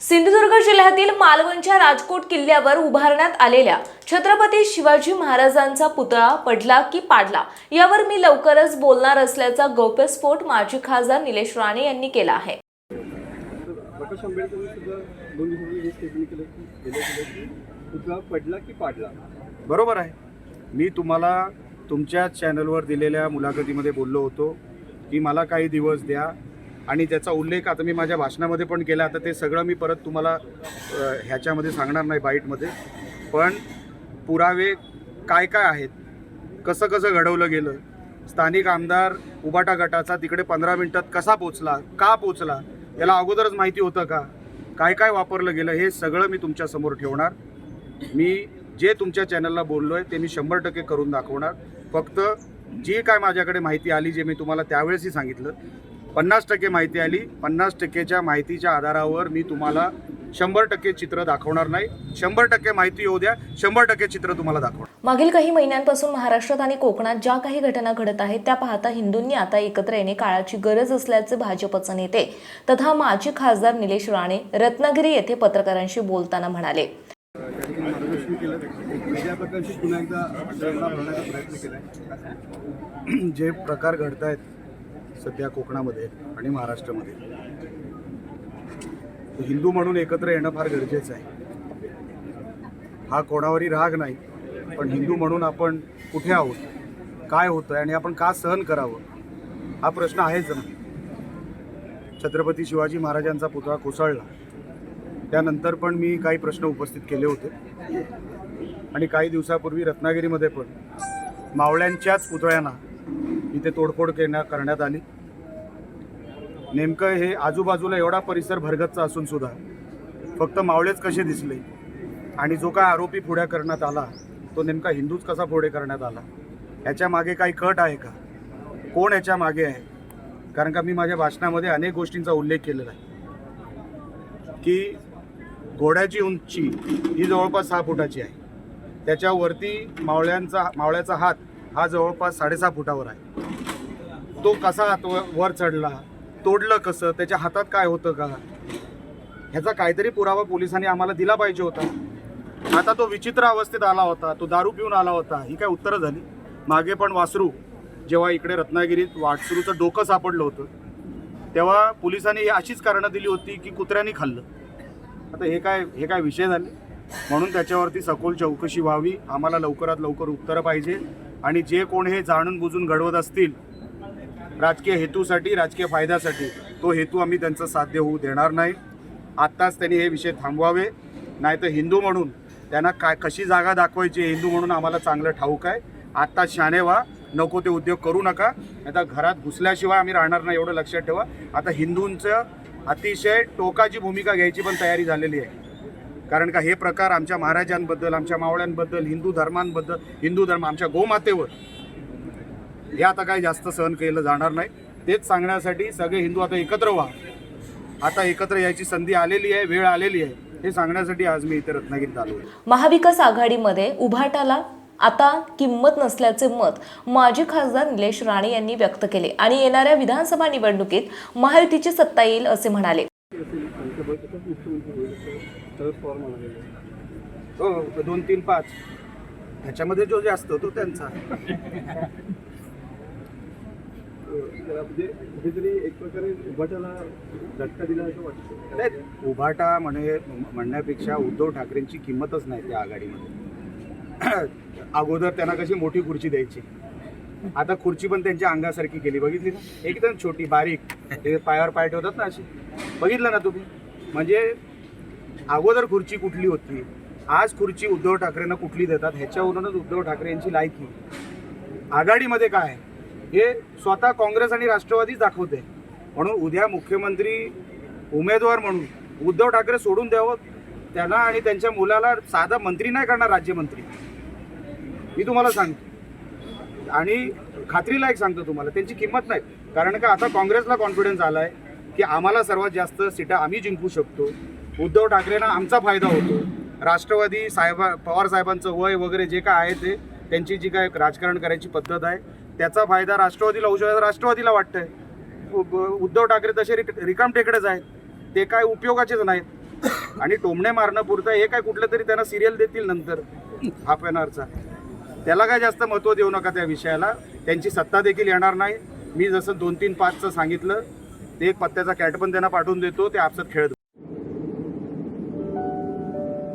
सिंधुदुर्ग जिल्ह्यातील मालवणच्या राजकोट किल्ल्यावर उभारण्यात आलेल्या छत्रपती शिवाजी महाराजांचा पुतळा पडला की पाडला? यावर मी लवकरच बोलणार असल्याचा गौप्यस्फोट माजी खासदार निलेश राणे यांनी केला आहे. हे बरोबर आहे. मी तुम्हाला तुमच्या चॅनलवर दिलेल्या मुलाखतीमध्ये बोललो होतो की मला काही दिवस द्या आणि त्याचा उल्लेख आता मी माझ्या भाषणामध्ये पण केला आता ते सगळं मी परत तुम्हाला ह्याच्यामध्ये सांगणार नाही बाईटमध्ये. पण पुरावे काय काय आहेत? कसं कसं घडवलं गेलं? स्थानिक आमदार उबाटा गटाचा तिकडे पंधरा मिनिटात कसा पोचला? का पोचला? याला अगोदरच माहिती होतं का? काय काय वापरलं गेलं? हे सगळं मी तुमच्यासमोर ठेवणार. मी जे तुमच्या चॅनलला बोललो आहे ते मी शंभर टक्के करून दाखवणार. फक्त जी काय माझ्याकडे माहिती आली जे मी तुम्हाला त्यावेळेसही सांगितलं पन्नास टक्के माहिती आली. पन्नास टक्केच्या माहितीच्या आधारावर मी तुम्हाला शंभर टक्के चित्र दाखवणार नाही. शंभर टक्के माहिती येऊ द्या. शंभर टक्के चित्र तुम्हाला दाखवणार. मागील काही महिन्यांपासून महाराष्ट्रात आणि कोकणात ज्या काही घटना घडत आहेत त्या पाहता हिंदूंनी आता एकत्र येणे काळाची गरज असल्याचे भाजपचे नेते तथा माजी खासदार निलेश राणे रत्नागिरी येथे पत्रकारांशी बोलताना म्हणाले. जे प्रकार घडत आहेत सध्या कोकणामध्ये आणि महाराष्ट्रामध्ये. हिंदू म्हणून एकत्र येणं फार गरजेचं आहे. हा कोणावरही राग नाही पण हिंदू म्हणून आपण कुठे आहोत काय होतं आणि आपण का सहन करावं हा प्रश्न आहेच ना. छत्रपती शिवाजी महाराजांचा पुतळा कोसळला. त्यानंतर पण मी काही प्रश्न उपस्थित केले होते. आणि काही दिवसापूर्वी रत्नागिरीमध्ये पण मावळ्यांच्याच पुतळ्यांना इथे तोडफोड करण्या करण्यात आली. नेमकं हे आजूबाजूला एवढा परिसर भरगतचा असून सुद्धा फक्त मावळेच कसे दिसले आणि जो काय आरोपी पुढ्या करण्यात आला तो नेमका हिंदूच कसा पुढे करण्यात आला याच्या मागे काही कट आहे का? कोण याच्या मागे आहे? कारण का मी माझ्या भाषणामध्ये अनेक गोष्टींचा उल्लेख केलेला आहे. की घोड्याची उंची ही जवळपास सहा फुटाची आहे. त्याच्यावरती मावळ्यांचा मावळ्याचा हात हा जवळपास साडेसहा फुटावर आहे. तो कसा तो वर चढला तोडलं कसं त्याच्या हातात काय होतं का? ह्याचा काहीतरी पुरावा पोलिसांनी आम्हाला दिला पाहिजे होता. आता तो विचित्र अवस्थेत आला होता तो दारू पिऊन आला होता ही काय उत्तरं झाली? मागे पण वासरू जेव्हा इकडे रत्नागिरीत वासरूचं डोकं सापडलं होतं तेव्हा पोलिसांनी ही अशीच कारणं दिली होती की कुत्र्यांनी खाल्लं. आता हे काय हे काय विषय झाले? म्हणून त्याच्यावरती सखोल चौकशी व्हावी आम्हाला लवकरात लवकर उत्तरं पाहिजे. आणि जे कोण हे जाणून बुजून घडवत असतील राजकीय हेतूसाठी राजकीय फायद्यासाठी तो हेतू आम्ही त्यांचा साध्य होऊ देणार नाही. आत्ताच त्यांनी हे विषय थांबवावे. नाहीतर हिंदू म्हणून त्यांना काय कशी जागा दाखवायची हिंदू म्हणून आम्हाला चांगलं ठाऊक आहे. आत्ता शाणे व्हा नको ते उद्योग करू नका. आता घरात घुसल्याशिवाय आम्ही राहणार नाही एवढं लक्षात ठेवा. आता हिंदूंचं अतिशय टोकाची भूमिका घ्यायची पण तयारी झालेली आहे. कारण का हे प्रकार आमच्या महाराजांबद्दल आमच्या मावळ्यांबद्दल हिंदू धर्मांबद्दल हिंदू धर्म आमच्या गोमातेवर हे आता काही जास्त सहन केलं जाणार नाही. तेच सांगण्यासाठी सगळे हिंदू आता एकत्र व्हा. आता एकत्र यायची संधी आलेली आहे वेळ आलेली आहे. हे सांगण्यासाठी आज मी इथे रत्नागिरीत आलो महाविकास आघाडीमध्ये उभाटाला आता किंमत नसल्याचे मत माजी खासदार निलेश राणे यांनी व्यक्त केले आणि येणाऱ्या विधानसभा निवडणुकीत महायुतीची सत्ता येईल असे म्हणाले. शरद पवार म्हणाले हो दोन तीन पाच. ह्याच्यामध्ये जो जास्त तो त्यांचा. त्याला म्हणजे कुठेतरी एक प्रकारे उभाटाला झटका दिला असं वाटतं. नाही, उभाटा म्हणे म्हणण्यापेक्षा उद्धव ठाकरेंची किंमतच नाही त्या आघाडीमध्ये. अगोदर त्यांना कशी मोठी खुर्ची द्यायची. आता खुर्ची पण त्यांच्या अंगासारखी केली. बघितली ना? एकदम छोटी बारीक. ते पायावर पाय ठेवतात ना अशी बघितलं ना तुम्ही? म्हणजे अगोदर खुर्ची कुठली होती? आज खुर्ची उद्धव ठाकरेंना कुठली देतात? ह्याच्यावरूनच उद्धव ठाकरे यांची लायकी आघाडीमध्ये काय? आहे हे स्वतः काँग्रेस आणि राष्ट्रवादीच दाखवते. म्हणून उद्या मुख्यमंत्री उमेदवार म्हणून उद्धव ठाकरे सोडून द्यावं त्यांना आणि त्यांच्या मुलाला साधा मंत्री नाही करणार राज्यमंत्री. मी तुम्हाला सांगतो. आणि खात्रीलायक सांगतो तुम्हाला त्यांची किंमत नाही. कारण का आता काँग्रेसला कॉन्फिडन्स आला आहे की आम्हाला सर्वात जास्त सीटा आम्ही जिंकू शकतो. उद्धव ठाकरेंना आमचा फायदा होतो. राष्ट्रवादी साहेबा पवार साहेबांचं वय वगैरे जे काय आहे ते त्यांची जी काय राजकारण करायची पद्धत आहे त्याचा फायदा राष्ट्रवादीला होऊ शकतो राष्ट्रवादीला वाटतंय. उद्धव ठाकरे तसे रिक रिकाम टेकडेच आहेत. ते काय उपयोगाचेच नाहीत. आणि टोमणे मारणं पुरतं हे काय कुठलं तरी त्यांना सिरियल देतील नंतर हाफ एन आवरचा त्याला काय जास्त महत्त्व देऊ नका त्या विषयाला. त्यांची सत्ता देखील येणार नाही. मी जसं दोन तीन पाचचं सांगितलं ते एक पत्त्याचा कॅट पण त्यांना पाठवून देतो ते आपसात खेळत